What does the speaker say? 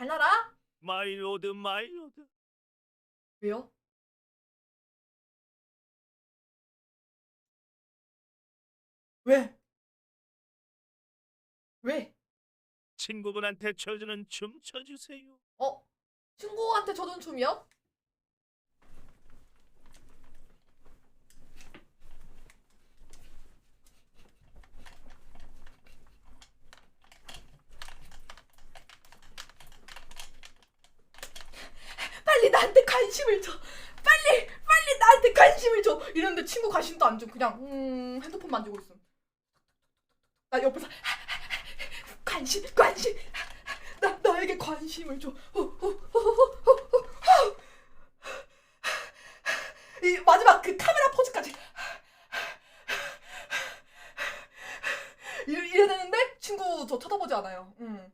달나라? 마이로드 마이로드 왜요? 왜? 왜? 친구분한테 쳐주는 춤 춰주세요. 어? 친구한테 쳐준 춤이요? 나한테 관심을 줘. 빨리 빨리 나한테 관심을 줘. 이러는데 친구 관심도 안 줘. 그냥 음 핸드폰 만지고 있어. 나 옆에서 관심 관심 나 나에게 관심을 줘. 이 마지막 그 카메라 포즈까지 이래, 이래 되는데 친구 저 쳐다보지 않아요. 음.